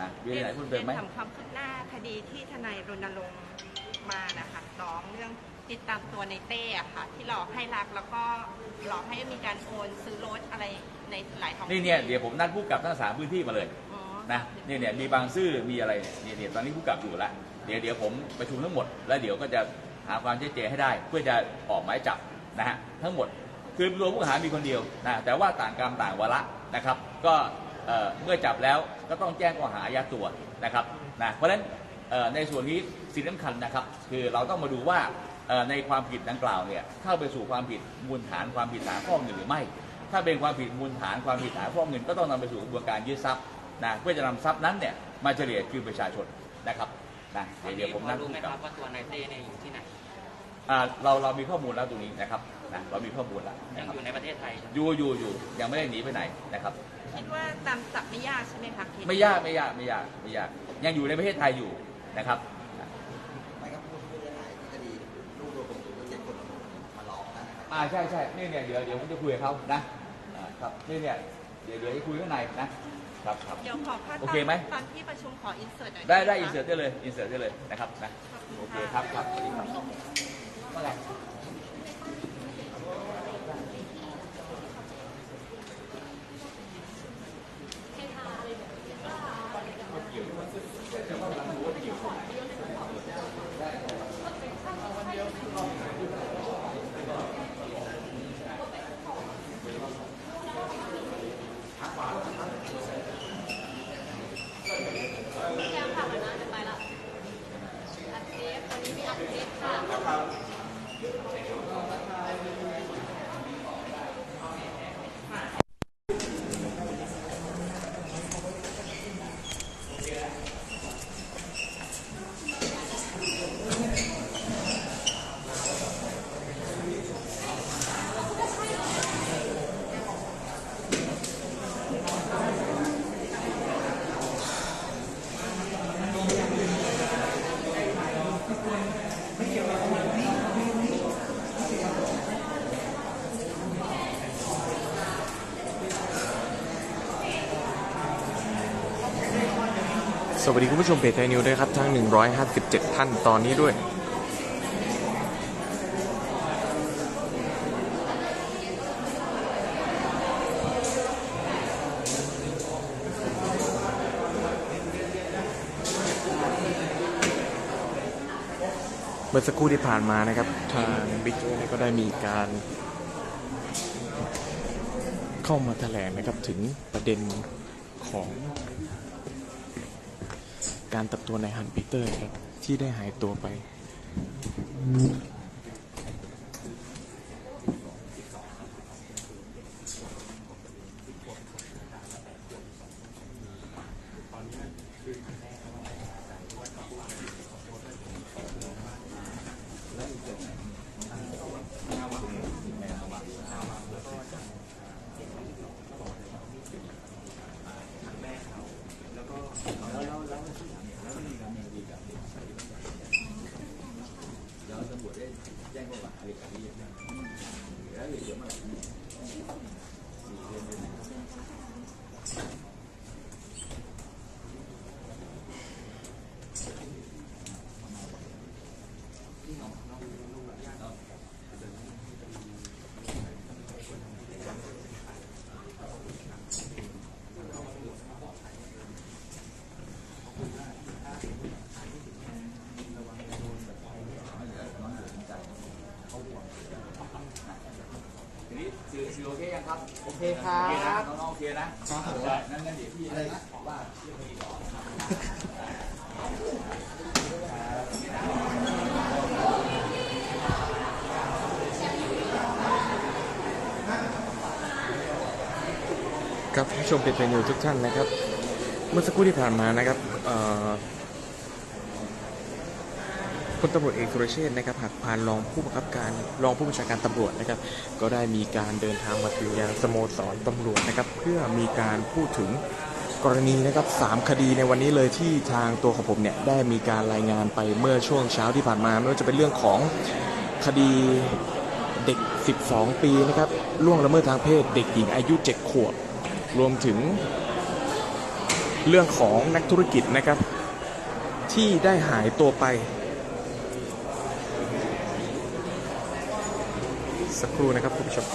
นะมีอะไรเพิ่มเติมไหมรียนถามความคืบหน้าคดีที่ทนายรณรงค์มานะคะร้องเรื่องติดตามตัวในเต้อะค่ะ ที่หลอกให้รักแล้วก็หลอกให้มีการโอนซื้อรถอะไรในหลายท้องนี่เนี่ยเดี๋ยวผมนัดผู้กำกับทั้งสามพื้นที่มาเลยอ๋อนะนี่เนี่ยมีบางซื่อมีอะไรเนี่ยเนี่ยตอนนี้ผู้กำกับอยู่แล้วเดี๋ยวเดี๋ยวผมประชุมทั้งหมด แล้วเดี๋ยวก็จะหาความชัดเจนให้ได้ เพื่อจะออกหมายจับนะฮะทั้งหมดคือรวมผู้ต้องหามีคนเดียวนะแต่ว่าต่างกรรมต่างวาระนะครับ ก็ เอ่อเมื่อจับแล้วก็ต้องแจ้งข้อหาอายัดตัวนะครับนะเพราะฉะนั้นเอ่อในส่วนนี้สิ่งสำคัญนะครับ คือเราต้องมาดูว่าเอ่อในความผิดดังกล่าวเนี่ยเข้าไปสู่ความผิดมูลฐานความผิดฐานฟอกเงินหรือไม่ ถ้าเป็นความผิดมูลฐานความผิดฐานฟอกเงินก็ต้องนำไปสู่กระบวนการยึดทรัพย์นะเพื่อจะนำทรัพย์นั้นเนี่ยมาเฉลี่ยคืนประชาชนนะครับนะเดี๋ยวเดี๋ยวผมนั่งรู้ไหมพูดคกับรับว่าตัวนายเต้เนี่ยอยู่ที่ไหนอ่าเราเรามีข้อมูลแล้วตรงนี้นะครับนะเรามีข้อมูลแล้วยันะงครับอยู่ในประเทศไทยใช่ไหมอยู่อยู่อยู่ยังไม่ได้หนีไปไหนนะครับ คิดว่าตามจับไม่ยากใช่ไหมคะเคสไม่ยากไม่ยากไม่ยากไม่ยาก ยังอยู่ในประเทศไทยอยู่นะครับไม่ครับผู้ผู้เสียหายที่คดีลูกโดนข่มขืนเจ็ดคนมาหลอกนะครับ อ่าใช่ใช่นี่เนี่ยเดี๋ยวเดี๋ยวผมจะคุยกับเขานะอ่าครับนี่เนี่ยเดี๋ยวเดี๋ยวให้คุยข้างในนะครับครับ เดี๋ยวขอภาพโอตอนเคไหม ตอนที่ประชุมขออินเสิร์ตหน่อยได้ได้หมอินคะเสิร์ตได้เลยอินเสิร์ตได้เลยนะครับนะขอบคุณโอเคค่ะครับครับสวัสดีครับว่าไง สวัสดีคุณผู้ชมเพจไทยนิวด้วยครับ ทั้ง 157 ท่านตอนนี้ด้วย เมื่อสักครู่ที่ผ่านมานะครับ ทางบิ๊กโจ๊ก็ได้มีการ เข้ามาแถลงนะครับถึงประเด็นของ การตัดตัวในฮันปีเตอร์ครับที่ได้หายตัวไป หัวเล่นแจ้งประวัติอะไรแบบนี้นะหรือแล้วเดี๋ยวมาหนีเรียนไปไหน สื่อสื่อโอเคยังครับโอเคครับโอเคนะน้องๆโอเคนะครับผมได้งั้นงั้นเดี๋ยวพี่อะไรนะว่าครับผู้ชมเพจไทยนิวทุกท่านนะครับ เมื่อสักครู่ที่ผ่านมานะครับเอ่อพ ลตำรวจเอกสุรเชษฐ์นะครับหักพานรองผู้บังคับการรองผู้บัญชาการตำรวจนะครับ ก็ได้มีการเดินทางมาถึงยังสโมสรตำรวจนะครับ เพื่อมีการพูดถึงกรณีนะครับสามคดีในวันนี้เลยที่ทางตัวของผมเนี่ยได้มีการรายงานไปเมื่อช่วงเช้าที่ผ่านมาไม่ว่าจะเป็นเรื่องของคดีเด็ก 12 ปีนะครับล่วงละเมิดทางเพศเด็กหญิงอายุ 7 ขวบ รวมถึง เรื่องของนักธุรกิจนะครับ ที่ได้หายตัวไป สักครู่นะครับคุณผู้ชม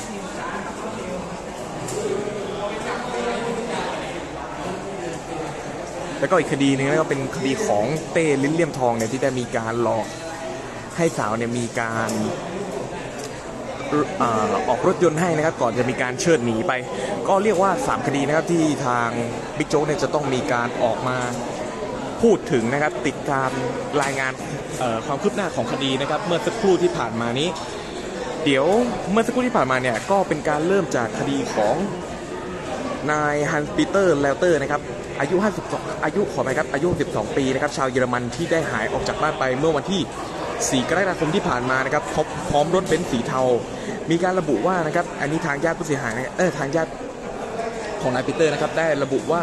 แล้วก็อีกคดีหนึงนะครับเป็นคดีของเต้ลิ้นเลี่ยมทองเนี่ยที่ได้มีการหลอกให้สาวเนี่ยมีการออกรถยนต์ให้นะครับก่อนจะมีการเชิดหนีไป ก็เรียกว่า 3 คดีนะครับที่ทางบิ๊กโจ๊กเนี่ยจะต้องมีการออกมาพูดถึงนะครับติดตามรายงานความคืบหน้าของคดีนะครับ เมื่อสักครู่ที่ผ่านมานี้ เดี๋ยวเมื่อสักครู่ที่ผ่านมาเนี่ยก็เป็นการเริ่มจากคดีของนายฮันส์ปีเตอร์เลเตอร์นะครับอายุ 52 อายุขอไปครับอายุ 12 ปีนะครับชาวเยอรมันที่ได้หายออกจากบ้านไปเมื่อวันที่ 4 กรกฎาคมที่ผ่านมานะครับพบพร้อมรถเบนซ์สีเทา มีการระบุว่านะครับอันนี้ทางญาติผู้เสียหายนะเออทางญาติของนายปีเตอร์นะครับได้ระบุว่า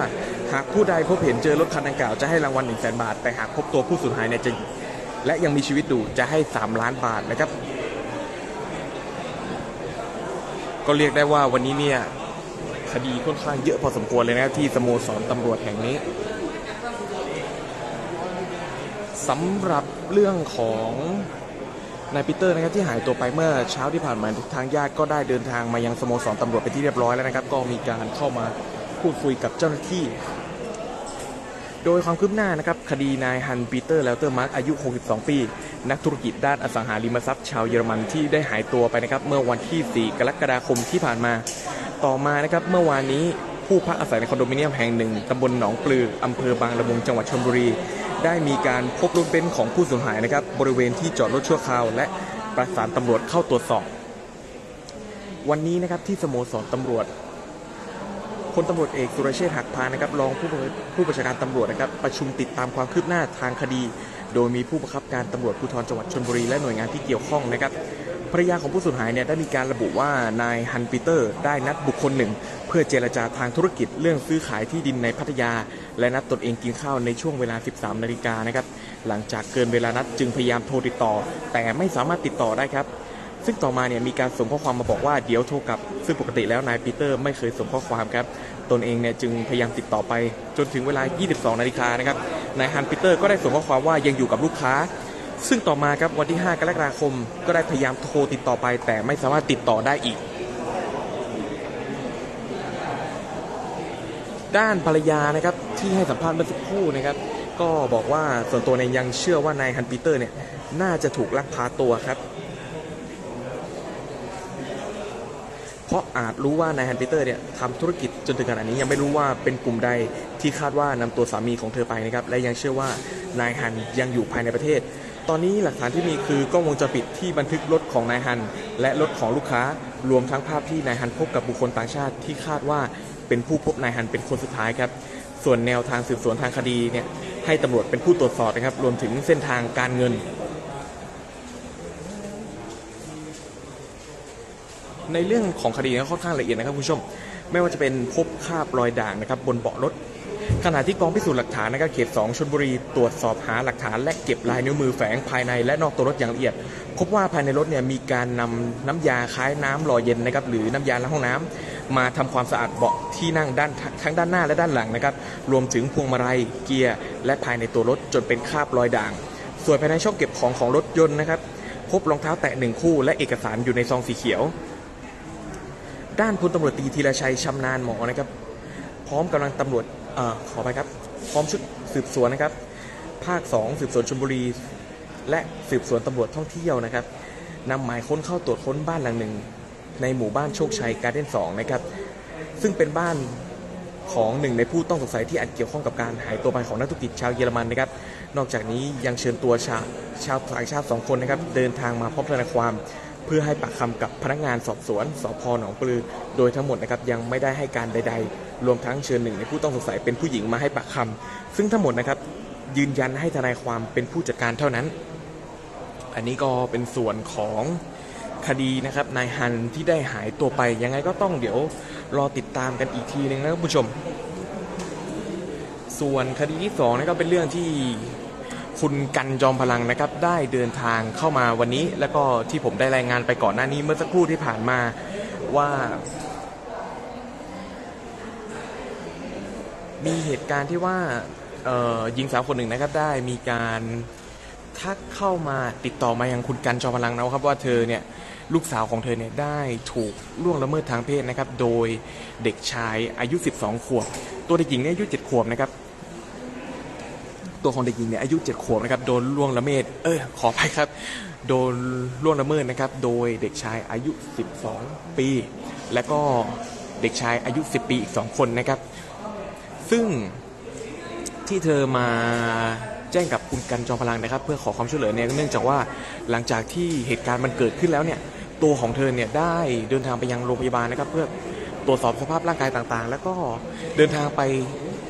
หากผู้ใดพบเห็นเจอรถคันดังกล่าวจะให้รางวัล1 0 0 0 0แบาท แต่หากพบตัวผู้สูญหายเนี่ยจะและยังมีชีวิตอยู่จะให้ 3 ล้านบาทนะครับ ก็เรียกได้ว่าวันนี้เนี่ยคดีค่อนข้างเยอะพอสมควรเลยนะที่สโมสรตำรวจแห่งนี้สำหรับเรื่องของนายปีเตอร์นะครับที่หายตัวไปเมื่อเช้าที่ผ่านมาทางญาติก็ได้เดินทางมายังสโมสรตำรวจเป็นที่เรียบร้อยแล้วนะครับ ก็มีการเข้ามาพูดคุยกับเจ้าหน้าที่ โดยความคืบหน้านะครับคดีนายฮันปีเตอร์แล้วเตอร์มาร์กอายุ 62 ปี นักธุรกิจด้านอสังหาริมทรัพย์ชาวเยอรมันที่ได้หายตัวไปนะครับเมื่อวันที่ 4 กรกฎาคมที่ผ่านมา ต่อมานะครับเมื่อวานนี้ผู้พักอาศัยในคอนโดมิเนียมแห่งหนึ่งตำบลหนองปลืออำเภอบางละมุงจังหวัดชลบุรี ได้มีการพบรถเบนซ์ของผู้สูญหายนะครับบริเวณที่จอดรถชั่วคราว และประสานตำรวจเข้าตรวจสอบ วันนี้นะครับที่สโมสรตำรวจ พลตำรวจเอกสุรเชษฐ์หักพานนะครับรองผู้ผู้บัญชาการตำรวจนะครับประชุมติดตามความคืบหน้าทางคดี โดยมีผู้บังคับการตำรวจภูธรจังหวัดชลบุรีและหน่วยงานที่เกี่ยวข้องนะครับภรรยาของผู้สูญหายเนี่ยได้มีการระบุว่านายฮันปีเตอร์ได้นัดบุคคลหนึ่ง เพื่อเจรจาทางธุรกิจเรื่องซื้อขายที่ดินในพัทยา และนัดตนเองกินข้าวในช่วงเวลา 13 นาฬิกานะครับหลังจากเกินเวลานัดจึงพยายามโทรติดต่อ แต่ไม่สามารถติดต่อได้ครับ ซึ่งต่อมาเนี่ยมีการส่งข้อความมาบอกว่าเดี๋ยวโทรกลับ ซึ่งปกติแล้วนายปีเตอร์ไม่เคยส่งข้อความครับตนเองเนี่ยจึงพยายามติดต่อไปจนถึงเวลา 22 นาฬิกานะครับนายฮันปีเตอร์ก็ได้ส่งข้อความว่ายังอยู่กับลูกค้า ซึ่งต่อมาครับวันที่ 5 กรกฎาคม ก็ได้พยายามโทรติดต่อไป แต่ไม่สามารถติดต่อได้อีก ด้านภรรยานะครับที่ให้สัมภาษณ์เมื่อสักครู่นะครับก็บอกว่าส่วนตัวเนี่ยยังเชื่อว่านายฮันปีเตอร์เนี่ยน่าจะถูกลักพาตัวครับ เพ ราะอาจรู้ว่านายฮันปีเตอร์เนี่ยทำธุรกิจจนถึงขนาดนี้ยังไม่รู้ว่าเป็นกลุ่มใดที่คาดว่านำตัวสามีของเธอไปนะครับและยังเชื่อว่านายฮันยังอยู่ภายในประเทศ ตอนนี้หลักฐานที่มีคือกล้องวงจรปิดที่บันทึกรถของนายฮัน และรถของลูกค้ารวมทั้งภาพที่นายฮันพบกับบุคคลต่างชาติที่คาดว่าเป็นผู้พบนายฮันเป็นคนสุดท้ายครับส่วนแนวทางสืบสวนทางคดีเนี่ยให้ตำรวจเป็นผู้ตรวจสอบนะครับรวมถึงเส้นทางการเงิน ในเรื่องของคดีเนี่ยค่อนข้างละเอียดนะครับคุณผู้ชม ไม่ว่าจะเป็นพบคราบรอยด่างนะครับบนเบาะรถขณะที่กองพิสูจน์หลักฐานนะครับเขต 2ชลบุรีตรวจสอบหาหลักฐานและเก็บลายนิ้วมือแฝงภายในและนอกตัวรถอย่างละเอียด พบว่าภายในรถเนี่ยมีการนำน้ำยาคล้ายน้ำหล่อเย็นนะครับหรือน้ำยาล้างห้องน้ำมาทำความสะอาดเบาะที่นั่งด้านทั้งด้านหน้าและด้านหลังนะครับรวมถึงพวงมาลัยเกียร์และภายในตัวรถจนเป็นคราบรอยด่าง ส่วนภายในช่องเก็บของของรถยนต์นะครับพบรองเท้าแตะหนึ่งคู่และเอกสารอยู่ในซองสีเขียว ด้านพลตำรวจตรีธีรชัยชำนาญหมอนะครับ พร้อมกำลังตำรวจอขอไปครับ พร้อมชุดสืบสวนนะครับ ภาค 2 สืบสวนชลบุรี และสืบสวนตำรวจท่องเที่ยวนะครับนำหมายค้นเข้าตรวจค้นบ้านหลังหนึ่ง ในหมู่บ้านโชคชัยการ์เด้น2นะครับ ซึ่งเป็นบ้านของหนึ่งในผู้ต้องสงสัยที่อาจเกี่ยวข้องกับการหายตัวไปของนักธุรกิจชาวเยอรมันนะครับ นอกจากนี้ยังเชิญตัวชาวชาวต่างชาติสองคนนะครับ เดินทางมาพบทนายความ เพื่อให้ปากคำกับพนักงานสอบสวนสพหนองปลือ โดยทั้งหมดนะครับยังไม่ได้ให้การใด ๆ รวมทั้งเชิญหนึ่งในผู้ต้องสงสัยเป็นผู้หญิงมาให้ปากคำซึ่งทั้งหมดนะครับยืนยันให้ทนายความเป็นผู้จัดการเท่านั้น อันนี้ก็เป็นส่วนของคดีนะครับนายฮันที่ได้หายตัวไปยังไงก็ต้องเดี๋ยวรอติดตามกันอีกทีหนึงนะครับคุณผู้ชม ส่วนคดีที่สองนะครับเป็นเรื่องที่ คุณกันจอมพลังนะครับได้เดินทางเข้ามาวันนี้ แล้วก็ที่ผมได้รายงานไปก่อนหน้านี้เมื่อสักครู่ที่ผ่านมาว่า มีเหตุการณ์ที่ว่าหญิงสาวคนหนึ่งนะครับได้มีการทักเข้ามาติดต่อมายังคุณกันจอมพลังนะครับว่าเธอเนี่ยลูกสาวของเธอเนี่ยได้ถูกล่วงละเมิดทางเพศนะครับ โดยเด็กชายอายุ 12 ขวบ ตัวเด็กหญิงเนี่ยอายุ 7 ขวบนะครับ ตัวของเด็กหญิงเนี่ยอายุ7ขวบนะครับโดนล่วงละเมิดเออขอไปครับ โดนล่วงละเมิดนะครับ โดยเด็กชายอายุ 12 ปี และก็เด็กชายอายุ 10 ปีอีก 2 คนนะครับ ซึ่งที่เธอมาแจ้งกับคุณกันจอมพลังนะครับ เพื่อขอความช่วยเหลือเนี่ยเนื่องจากว่าหลังจากที่เหตุการณ์มันเกิดขึ้นแล้วเนี่ยตัวของเธอเนี่ยได้เดินทางไปยังโรงพยาบาลนะครับ เพื่อตรวจสอบสภาพร่างกายต่างๆ แล้วก็เดินทางไป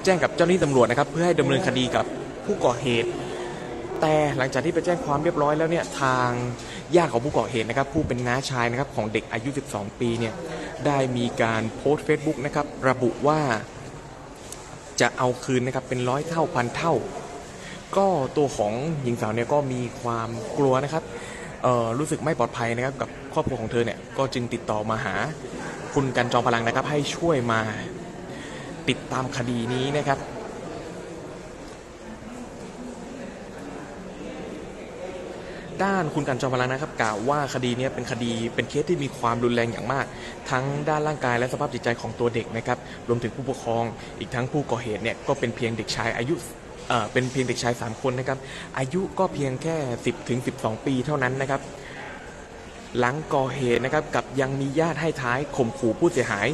แจ้งกับเจ้าหน้าที่ตำรวจนะครับ เพื่อให้ดำเนินคดีกับ ผู้ก่อเหตุ แต่หลังจากที่ไปแจ้งความเรียบร้อยแล้วเนี่ยทางญาติของผู้ก่อเหตุนะครับผู้เป็นน้าชายนะครับของเด็กอายุ 12 ปีเนี่ยได้มีการโพสต์ Facebook นะครับระบุว่าจะเอาคืนนะครับเป็นร้อยเท่าพันเท่า ก็ตัวของหญิงสาวเนี่ยก็มีความกลัวนะครับรู้สึกไม่ปลอดภัยนะครับกับครอบครัวของเธอเนี่ยก็จึงติดต่อมาหาคุณกันจอมพลังนะครับให้ช่วยมาติดตามคดีนี้นะครับ ด้านคุณกันจอมพลังนะครับกล่าวว่าคดีนี้เป็นคดีเป็นเคสที่มีความรุนแรงอย่างมาก ทั้งด้านร่างกายและสภาพจิตใจของตัวเด็กนะครับรวมถึงผู้ปกครอง อีกทั้งผู้ก่อเหตุเนี่ยก็เป็นเพียงเด็กชายอายุเอ่อเป็นเพียงเด็กชาย 3 คนนะครับอายุก็เพียงแค่ 10ถึง12 ปีเท่านั้นนะครับหลังก่อเหตุนะครับกับยังมีญาติให้ท้ายข่มขู่ผู้เสียหาย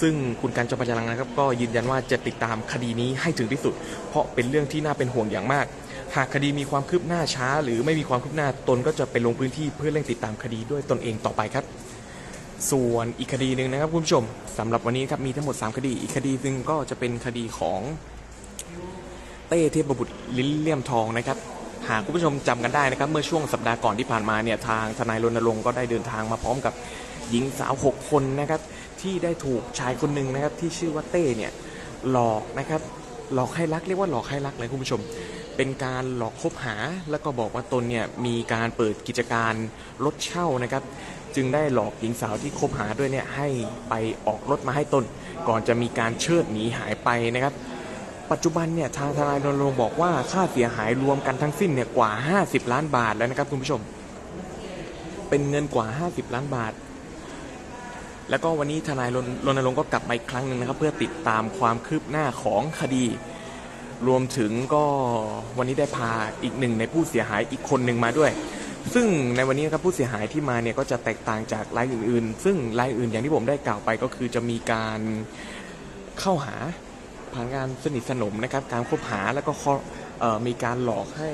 ซึ่งคุณการจอมพลังนะครับ ก็ยืนยันว่าจะติดตามคดีนี้ให้ถึงที่สุด เพราะเป็นเรื่องที่น่าเป็นห่วงอย่างมาก หากคดีมีความคืบหน้าช้า หรือไม่มีความคืบหน้าตนก็จะไปลงพื้นที่เพื่อเร่งติดตามคดีด้วยตนเองต่อไปครับ ส่วนอีกคดีหนึ่งนะครับคุณผู้ชมสำหรับวันนี้ครับมีทั้งหมด 3 คดี อีกคดีหนึ่งก็จะเป็นคดีของเต้เทพบุตรลิ้นเลี่ยมทองนะครับหากคุณผู้ชมจำกันได้นะครับ เมื่อช่วงสัปดาห์ก่อนที่ผ่านมาเนี่ยทางทนายรณรงค์ก็ได้เดินทางมาพร้อมกับหญิงสาว 6 คนนะครับ ที่ได้ถูกชายคนหนึ่งนะครับ ที่ชื่อว่าเต้เนี่ยหลอกนะครับ หลอกให้รักเรียกว่าหลอกให้รักเลยคุณผู้ชม เป็นการหลอกคบหา แล้วก็บอกว่าตนเนี่ยมีการเปิดกิจการรถเช่านะครับ จึงได้หลอกหญิงสาวที่คบหาด้วยเนี่ยให้ไปออกรถมาให้ตน ก่อนจะมีการเชิดหนีหายไปนะครับ ปัจจุบันเนี่ยทางทนายรณรงค์บอกว่าค่าเสียหายรวมกันทั้งสิ้นเนี่ยกว่า 50 ล้านบาทแล้วนะครับคุณผู้ชม เป็นเงินกว่า 50 ล้านบาทแล้วก็วันนี้ทนายรณรณรงค์ก็กลับมาอีกครั้งหนึ่งนะครับ เพื่อติดตามความคืบหน้าของคดี รวมถึงก็วันนี้ได้พาอีกหนึ่งในผู้เสียหายอีกคนหนึ่งมาด้วย ซึ่งในวันนี้นะครับผู้เสียหายที่มาเนี่ยก็จะแตกต่างจากรายอื่นๆ ซึ่งรายอื่นอย่างที่ผมได้กล่าวไปก็คือจะมีการเข้าหาผ่านการสนิทสนมนะครับ การคบหาแล้วก็มีการหลอกให้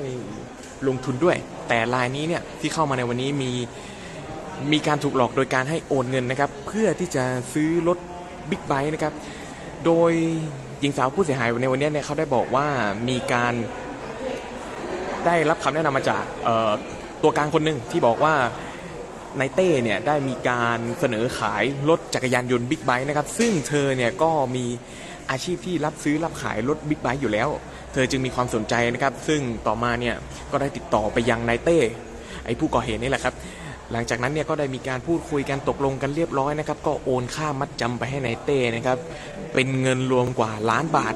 ลงทุนด้วย แต่รายนี้เนี่ยที่เข้ามาในวันนี้มีมีการถูกหลอกโดยการให้โอนเงินนะครับ เพื่อที่จะซื้อรถบิ๊กไบค์นะครับ โดย ญิงสาวผู้เสียหายในวันนี้เนี่ยเขาได้บอกว่ามีการได้รับคำแนะนำมาจากตัวกลางคนหนึ่งที่บอกว่านายเต้เนี่ยได้มีการเสนอขายรถจักรยานยนต์บิ๊กไบค์นะครับซึ่งเธอเนี่ยก็มีอาชีพที่รับซื้อรับขายรถบิ๊กไบค์อยู่แล้ว เธอจึงมีความสนใจนะครับ ซึ่งต่อมาเนี่ยก็ได้ติดต่อไปยังนายเต้ไอ้ผู้ก่อเหตุนี่แหละครับ หลังจากนั้นเนี่ยก็ได้มีการพูดคุยกันตกลงกันเรียบร้อยนะครับ ก็โอนค่ามัดจำไปให้นายเต้นะครับ เป็นเงินรวมกว่าล้านบาท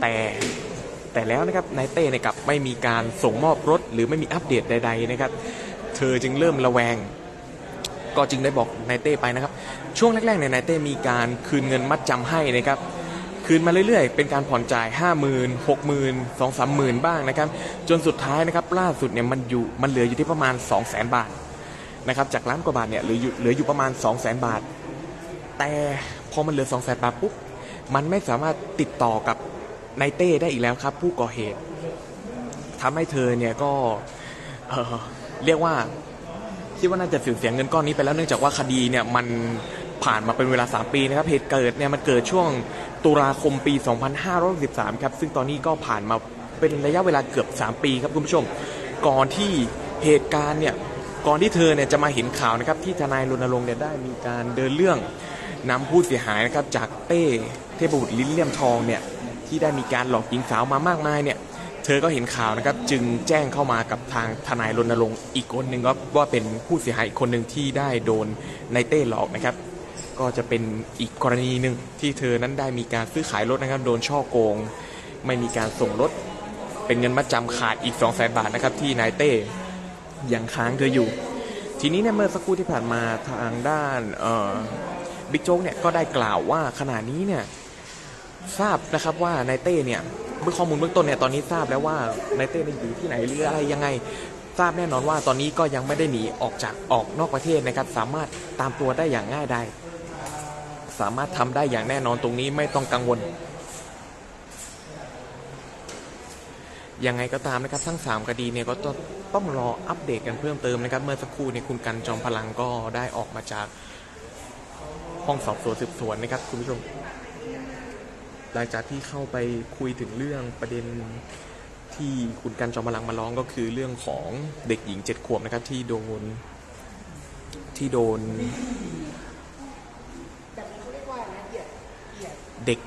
แต่แต่แล้วนะครับนายเต้เนี่ยกลับไม่มีการส่งมอบรถ หรือไม่มีอัปเดตใด ๆนะครับ เธอจึงเริ่มระแวง ก็จึงได้บอกนายเต้ไปนะครับ ช่วงแรกๆเนี่ยนายเต้มีการคืนเงินมัดจำให้นะครับคืนมาเรื่อยๆ เป็นการผ่อนจ่าย 5 0 0 0 0 6 0 0 0 0 2 3 0 0 0 0บ้างนะครับ จนสุดท้ายนะครับล่าสุดเนี่ยมันอยู่มันเหลืออยู่ที่ประมาณ 2 0 0 0 0 0 บาท นะครับจากล้านกว่าบาทเนี่ยเหลืออยู่เหลืออยู่ประมาณ 2 0 0 0 0 0 บาท แต่พอมันเหลือ2 0 0 0 0 0 บาทปุ๊บมันไม่สามารถติดต่อกับนายเต้ได้อีกแล้วครับ ผู้ก่อเหตุทำให้เธอเนี่ยก็เเรียกว่าคิดว่าน่าจะสูญเสียเงินก้อนนี้ไปแล้วเนื่องจากว่าคดีเนี่ยมันผ่านมาเป็นเวลา 3 ปีนะครับเหตุเกิดเนี่ยมันเกิดช่วงตุลาคมปี 2513 ครับ ซึ่งตอนนี้ก็ผ่านมาเป็นระยะเวลาเกือบ 3 ปีครับคุณผู้ชม ก่อนที่เหตุการณ์เนี่ย ก่อนที่เธอเนี่ยจะมาเห็นข่าวนะครับที่ทนายรณรงค์เนี่ยได้มีการเดินเรื่องนำผู้เสียหายนะครับจากเต้เทพบุตรลิ้นเลี่ยมทองเนี่ยที่ได้มีการหลอกหญิงสาวมามากมายเนี่ยเธอก็เห็นข่าวนะครับจึงแจ้งเข้ามากับทางทนายรณรงค์อีกคนหนึ่งก็ว่าเป็นผู้เสียหายอีกคนหนึ่งที่ได้โดนในเต้หลอกนะครับ ก็จะเป็นอีกกรณีหนึ่งที่เธอนั้นได้มีการซื้อขายรถนะครับ โดนช่อโกง ไม่มีการส่งรถ เป็นเงินมัดจำขาดอีก2 0 0แสนบาทนะครับที่นายเต้ ยังค้างเธออยู่ ทีนี้เนี่ยเมื่อสักครู่ที่ผ่านมาทางด้านบิ๊กโจ๊กเนี่ยก็ได้กล่าวว่าขณะนี้เนี่ยทราบนะครับว่านายเต้เนี่ยเบื้องข้อมูลเบื้องต้นเนี่ยตอนนี้ทราบแล้วว่านายเต้เนี่ยอยู่ที่ไหนหรืออะไรยังไงทราบแน่นอนว่าตอนนี้ก็ยังไม่ได้หนีออกจากออกนอกประเทศนะครับ สามารถตามตัวได้อย่างง่ายได้ สามารถทำได้อย่างแน่นอนตรงนี้ไม่ต้องกังวล ยังไงก็ตามนะครับทั้ง 3 คดีเนี่ยก็ต้องรออัปเดตกันเพิ่มเติมนะครับ เมื่อสักครู่เนี่ยคุณกันจอมพลังก็ได้ออกมาจากห้องสอบสวนสืบสวนนะครับคุณผู้ชม หลังจากที่เข้าไปคุยถึงเรื่องประเด็นที่คุณกันจอมพลังมาร้องก็คือเรื่องของเด็กหญิงเจ็ดขวบนะครับที่โดนที่โดน เด็ก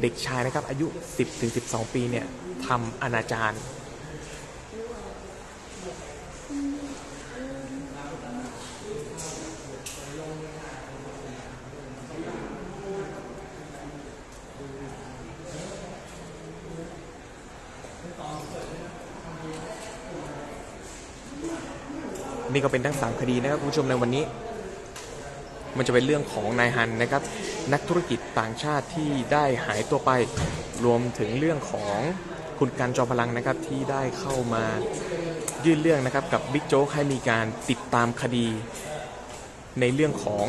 เด็กชายนะครับ อายุ 10ถึง12 ปีเนี่ยทำอนาจารนี่ก็เป็นทั้ง3คดีนะครับคุณผู้ชมในวันนี้ มันจะเป็นเรื่องของนายฮันนะครับนักธุรกิจต่างชาติที่ได้หายตัวไป รวมถึงเรื่องของคุณการจอมพลังนะครับที่ได้เข้ามายื่นเรื่องนะครับกับบิ๊กโจ๊กให้มีการติดตามคดีในเรื่องของ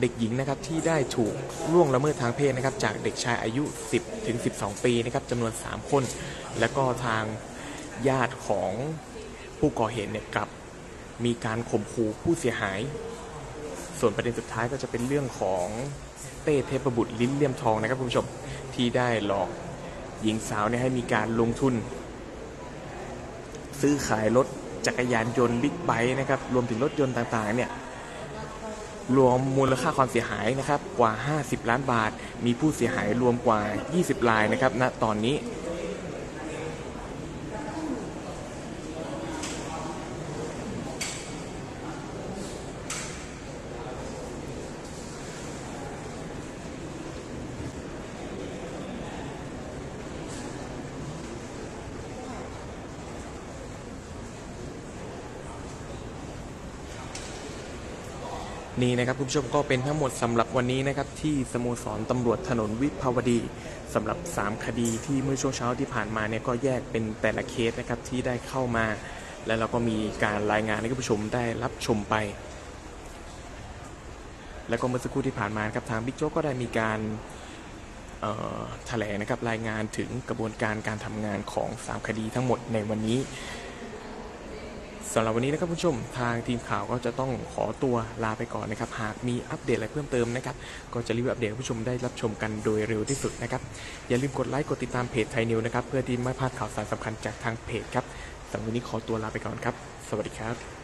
เด็กหญิงนะครับที่ได้ถูกล่วงละเมิดทางเพศนะครับจากเด็กชายอายุ 10ถึง12 ปีนะครับจำนวน 3 คน แล้วก็ทางญาติของผู้ก่อเหตุเนี่ยกับ มีการข่มขู่ผู้เสียหาย ส่วนประเด็นสุดท้ายก็จะเป็นเรื่องของเต้เทพบุตรลิ้นเลี่ยมทองนะครับคุณผู้ชมที่ได้หลอกหญิงสาวเนี่ยให้มีการลงทุน ซื้อขายรถจักรยานยนต์บิ๊กไบค์นะครับรวมถึงรถยนต์ต่างๆเนี่ยรวมมูลค่าความเสียหายนะครับกว่า 50 ล้านบาท มีผู้เสียหายรวมกว่า 20รายนะครับณตอนนี้ นี่นะครับคุณผู้ชมก็เป็นทั้งหมดสำหรับวันนี้นะครับที่สโมสรตำรวจถนนวิภาวดีสำหรับ 3 คดีที่เมื่อช่วงเช้าที่ผ่านมาเนี่ยก็แยกเป็นแต่ละเคสนะครับที่ได้เข้ามา และเราก็มีการรายงานให้คุณผู้ชมได้รับชมไป แล้วก็เมื่อสักครู่ที่ผ่านมานครับทางบิ๊กโจ๊กก็ได้มีการแถลงนะครับรายงานถึงกระบวนการการทำงานของ 3 คดีทั้งหมดในวันนี้ สำหรับวันนี้นะครับคุณผู้ชมทางทีมข่าวก็จะต้องขอตัวลาไปก่อนนะครับหากมีอัปเดตอะไรเพิ่มเติมนะครับก็จะรีบอัปเดตผู้ชมได้รับชมกันโดยเร็วที่สุดนะครับอย่าลืมกดไลค์กดติดตามเพจไทยนิวนะครับเพื่อที่ไม่พลาดข่าวสารสำคัญจากทางเพจครับสำหรับวันนี้ขอตัวลาไปก่อนครับ สวัสดีครับ